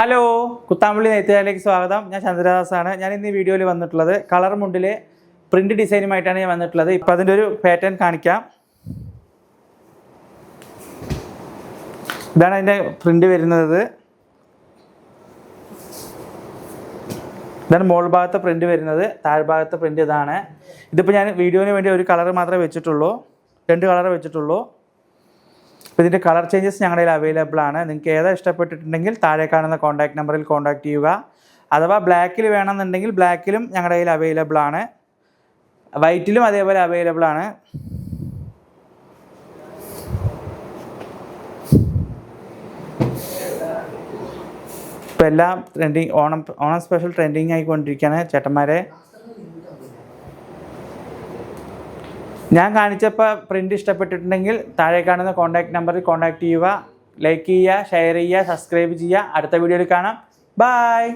Hello Kuthampully നെയ്ത്തുകാരിലേക്ക് സ്വാഗതം. ഞാൻ ചന്ദ്രദാസാണ്. ഞാൻ ഇന്ന് ഈ വീഡിയോയിൽ വന്നിട്ടുള്ളത് കളർ മുണ്ടിലെ പ്രിന്റ് ഡിസൈനുമായിട്ടാണ് ഞാൻ വന്നിട്ടുള്ളത്. ഇപ്പം അതിന്റെ ഒരു പാറ്റേൺ കാണിക്കാം. ഇതാണ് അതിന്റെ പ്രിന്റ് വരുന്നത്. ഇതാണ് മോൾ ഭാഗത്തെ പ്രിന്റ് വരുന്നത്. താഴ്ഭാഗത്തെ പ്രിന്റ് ഇതാണ്. ഇതിപ്പോൾ ഞാൻ വീഡിയോന് വേണ്ടി ഒരു കളർ മാത്രമേ വെച്ചിട്ടുള്ളൂ. രണ്ട് കളർ വെച്ചിട്ടുള്ളൂ. അപ്പോൾ ഇതിന്റെ കളർ ചേഞ്ചസ് ഞങ്ങളുടെ അവൈലബിൾ ആണ്. നിങ്ങൾക്ക് ഏതാ ഇഷ്ടപ്പെട്ടിട്ടുണ്ടെങ്കിൽ താഴെ കാണുന്ന കോൺടാക്ട് നമ്പറിൽ കോൺടാക്ട് ചെയ്യുക. അഥവാ ബ്ലാക്കിൽ വേണമെന്നുണ്ടെങ്കിൽ ബ്ലാക്കിലും ഞങ്ങളുടെ കയ്യിൽ അവൈലബിൾ ആണ്. വൈറ്റിലും അതേപോലെ അവൈലബിൾ ആണ്. ഇപ്പോൾ എല്ലാം trending Onam Onam special trending ആയിക്കൊണ്ടിരിക്കുകയാണ് ചേട്ടന്മാരെ. ഞാൻ കാണിച്ചപ്പോൾ പ്രിന്റ് ഇഷ്ടപ്പെട്ടിട്ടുണ്ടെങ്കിൽ താഴെ കാണുന്ന കോൺടാക്ട് നമ്പറിൽ കോൺടാക്ട് ചെയ്യുക ലൈക്ക് ചെയ്യുക ഷെയർ ചെയ്യുക സബ്സ്ക്രൈബ് ചെയ്യുക. അടുത്ത വീഡിയോയിൽ കാണാം. ബായ്